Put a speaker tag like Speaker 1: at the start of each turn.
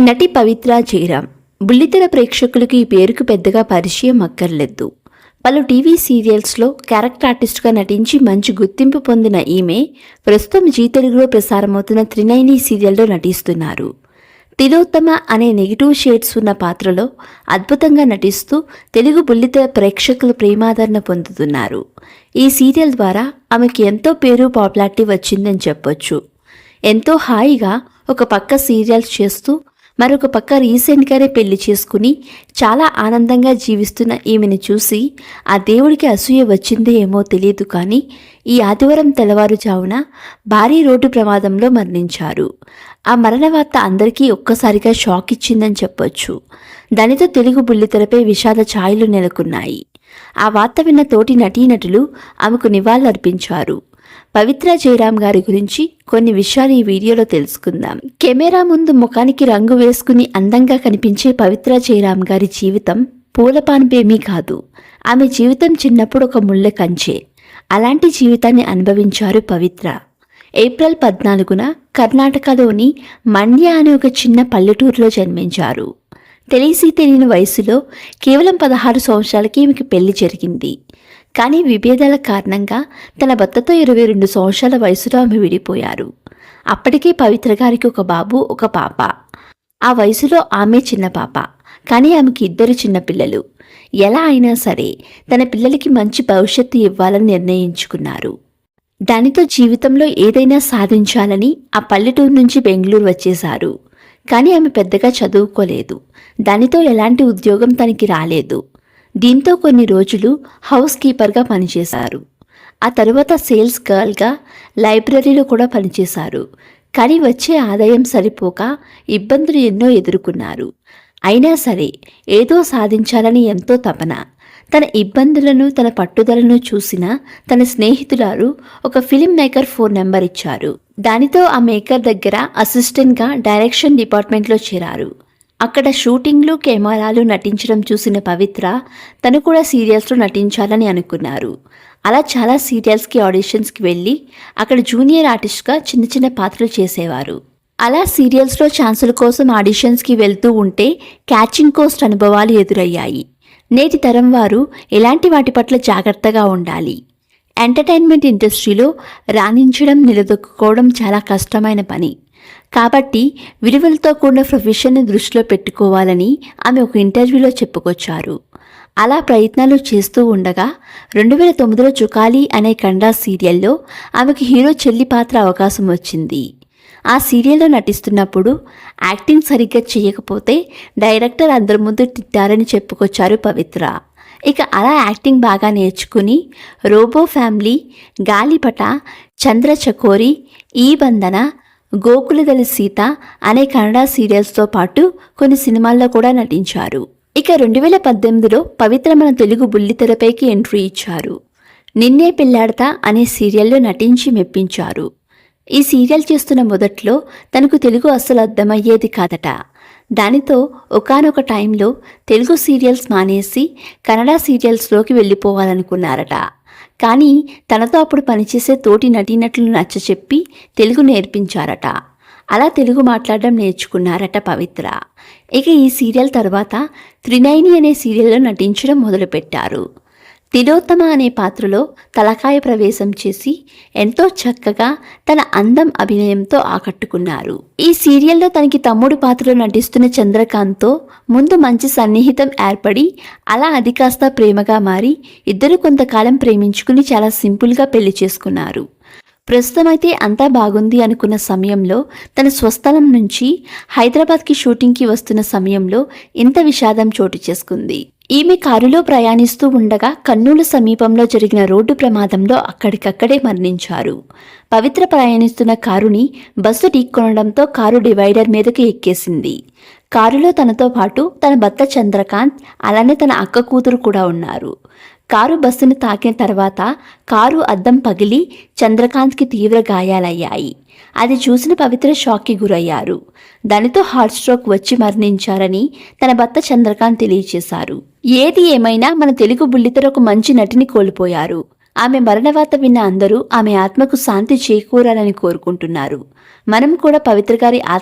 Speaker 1: నటి పవిత్ర జయరాం బుల్లితెర ప్రేక్షకులకు ఈ పేరుకు పెద్దగా పరిచయం అక్కర్లేదు. పలు టీవీ సీరియల్స్లో క్యారెక్టర్ ఆర్టిస్ట్గా నటించి మంచి గుర్తింపు పొందిన ఈమె ప్రస్తుతం జీ తెలుగులో ప్రసారమవుతున్న త్రినైని సీరియల్లో నటిస్తున్నారు. తిలోత్తమ అనే నెగిటివ్ షేడ్స్ ఉన్న పాత్రలో అద్భుతంగా నటిస్తూ తెలుగు బుల్లితెర ప్రేక్షకుల ప్రేమాదరణ పొందుతున్నారు. ఈ సీరియల్ ద్వారా ఆమెకి ఎంతో పేరు పాపులారిటీ వచ్చిందని చెప్పొచ్చు. ఎంతో హాయిగా ఒక పక్క సీరియల్స్ చేస్తూ మరొక పక్క రీసెంట్గానే పెళ్ళి చేసుకుని చాలా ఆనందంగా జీవిస్తున్న ఈమెను చూసి ఆ దేవుడికి అసూయ వచ్చిందే ఏమో తెలియదు కానీ ఈ ఆదివారం తెల్లవారుజామున భారీ రోడ్డు ప్రమాదంలో మరణించారు. ఆ మరణ వార్త అందరికీ ఒక్కసారిగా షాక్ ఇచ్చిందని చెప్పొచ్చు. దానితో తెలుగు బుల్లితెరపై విషాద ఛాయలు నెలకొన్నాయి. ఆ వార్త విన్న తోటి నటీనటులు ఆమెకు నివాళులర్పించారు. పవిత్ర జయరామ్ గారి గురించి కొన్ని విషయాలు ఈ వీడియోలో తెలుసుకుందాం. కెమెరా ముందు ముఖానికి రంగు వేసుకుని అందంగా కనిపించే పవిత్ర జయరామ్ గారి జీవితం పూలపాన్పేమీ కాదు. ఆమె జీవితం చిన్నప్పుడు ఒక ముళ్ళ కంచె. అలాంటి జీవితాన్ని అనుభవించారు పవిత్ర. ఏప్రిల్ పద్నాలుగున కర్ణాటకలోని మండ్య అనే ఒక చిన్న పల్లెటూరులో జన్మించారు. తెలిసి తెలియని వయసులో కేవలం పదహారు సంవత్సరాలకి ఈమెకి పెళ్ళి జరిగింది. కానీ విభేదాల కారణంగా తన భర్తతో ఇరవై రెండు సంవత్సరాల వయసులో ఆమె విడిపోయారు. అప్పటికే పవిత్ర గారికి ఒక బాబు ఒక పాప. ఆ వయసులో ఆమె చిన్న పాప కానీ ఆమెకి ఇద్దరు చిన్నపిల్లలు ఎలా అయినా సరే తన పిల్లలకి మంచి భవిష్యత్తు ఇవ్వాలని నిర్ణయించుకున్నారు. దానితో జీవితంలో ఏదైనా సాధించాలని ఆ పల్లెటూరు నుంచి బెంగళూరు వచ్చేశారు. కానీ ఆమె పెద్దగా చదువుకోలేదు. దానితో ఎలాంటి ఉద్యోగం తనకి రాలేదు. దీంతో కొన్ని రోజులు హౌస్ కీపర్గా పనిచేశారు. ఆ తరువాత సేల్స్ గర్ల్గా లైబ్రరీలో కూడా పనిచేశారు. కానీ వచ్చే ఆదాయం సరిపోక ఇబ్బందులు ఎన్నో ఎదుర్కొన్నారు. అయినా సరే ఏదో సాధించాలని ఎంతో తపన. తన ఇబ్బందులను తన పట్టుదలను చూసిన తన స్నేహితులారు ఒక ఫిలిం మేకర్ ఫోన్ నెంబర్ ఇచ్చారు. దానితో ఆ మేకర్ దగ్గర అసిస్టెంట్గా డైరెక్షన్ డిపార్ట్మెంట్లో చేరారు. అక్కడ షూటింగ్లు కెమెరాలు నటించడం చూసిన పవిత్ర తను కూడా సీరియల్స్లో నటించాలని అనుకున్నారు. అలా చాలా సీరియల్స్కి ఆడిషన్స్కి వెళ్ళి అక్కడ జూనియర్ ఆర్టిస్ట్గా చిన్న చిన్న పాత్రలు చేసేవారు. అలా సీరియల్స్లో ఛాన్సుల కోసం ఆడిషన్స్కి వెళ్తూ ఉంటే క్యాచింగ్ కోస్ట్ అనుభవాలు ఎదురయ్యాయి. నేటి తరం వారు ఎలాంటి వాటి పట్ల జాగ్రత్తగా ఉండాలి? ఎంటర్టైన్మెంట్ ఇండస్ట్రీలో రాణించడం నిలదొక్కుకోవడం చాలా కష్టమైన పని. కాబట్టి విలువలతో కూడిన ప్రొఫెషన్ని దృష్టిలో పెట్టుకోవాలని ఆమె ఒక ఇంటర్వ్యూలో చెప్పుకొచ్చారు. అలా ప్రయత్నాలు చేస్తూ ఉండగా రెండు వేల తొమ్మిదిలో చుకాలి అనే కండా సీరియల్లో ఆమెకు హీరో చెల్లి పాత్ర అవకాశం వచ్చింది. ఆ సీరియల్లో నటిస్తున్నప్పుడు యాక్టింగ్ సరిగ్గా చేయకపోతే డైరెక్టర్ అందరి ముందు తిట్టారని చెప్పుకొచ్చారు పవిత్ర. ఇక అలా యాక్టింగ్ బాగా నేర్చుకుని రోబో ఫ్యామిలీ గాలిపట చంద్ర చకోరి ఈ బంధన గోకులదలి సీత అనే కన్నడ సీరియల్స్తో పాటు కొన్ని సినిమాల్లో కూడా నటించారు. ఇక రెండు వేల పద్దెనిమిదిలో పవిత్ర మన తెలుగు బుల్లితెరపైకి ఎంట్రీ ఇచ్చారు. నిన్నే పెళ్ళాడతా అనే సీరియల్లో నటించి మెప్పించారు. ఈ సీరియల్ చేస్తున్న మొదట్లో తనకు తెలుగు అస్సలు అర్థమయ్యేది కాదట. దానితో ఒకానొక టైంలో తెలుగు సీరియల్స్ మానేసి కన్నడ సీరియల్స్లోకి వెళ్ళిపోవాలనుకున్నారట. కానీ తనతో అప్పుడు పనిచేసే తోటి నటీనటులు నచ్చచెప్పి తెలుగు నేర్పించారట. అలా తెలుగు మాట్లాడడం నేర్చుకున్నారట పవిత్ర. ఇక ఈ సీరియల్ తర్వాత త్రినైని అనే సీరియల్లో నటించడం మొదలుపెట్టారు. తిలోత్తమ అనే పాత్రలో తలకాయ ప్రవేశం చేసి ఎంతో చక్కగా తన అందం అభినయంతో ఆకట్టుకున్నారు. ఈ సీరియల్లో తనకి తమ్ముడు పాత్రలో నటిస్తున్న చంద్రకాంత్తో ముందు మంచి సన్నిహితం ఏర్పడి అలా అది కాస్త ప్రేమగా మారి ఇద్దరు కొంతకాలం ప్రేమించుకుని చాలా సింపుల్గా పెళ్ళి చేసుకున్నారు. ప్రస్తుతం అయితే అంతా బాగుంది అనుకున్న సమయంలో తన స్వస్థలం నుంచి హైదరాబాద్కి షూటింగ్కి వస్తున్న సమయంలో ఇంత విషాదం చోటు చేసుకుంది. ఈమె కారులో ప్రయాణిస్తూ ఉండగా కర్నూలు సమీపంలో జరిగిన రోడ్డు ప్రమాదంలో అక్కడికక్కడే మరణించారు. పవిత్ర ప్రయాణిస్తున్న కారుని బస్సు ఢీక్కొనడంతో కారు డివైడర్ మీదకు ఎక్కేసింది. కారులో తనతో పాటు తన భర్త చంద్రకాంత్ అలానే తన అక్క కూతురు కూడా ఉన్నారు. కారు బస్సును తాకిన తర్వాత కారు అద్దం పగిలి చంద్రకాంత్కి తీవ్ర గాయాలయ్యాయి. అది చూసిన పవిత్ర షాక్కి గురయ్యారు. దానితో హార్ట్ స్ట్రోక్ వచ్చి మరణించారని తన భర్త చంద్రకాంత్ తెలియజేశారు. ఏది ఏమైనా మన తెలుగు బుల్లితర ఒక మంచి నటిని కోల్పోయారు. ఆమె మరణవార్త విన్న అందరూ ఆమె ఆత్మకు శాంతి చేకూరాలని కోరుకుంటున్నారు. మనం కూడా పవిత్ర గారి ఆత్మ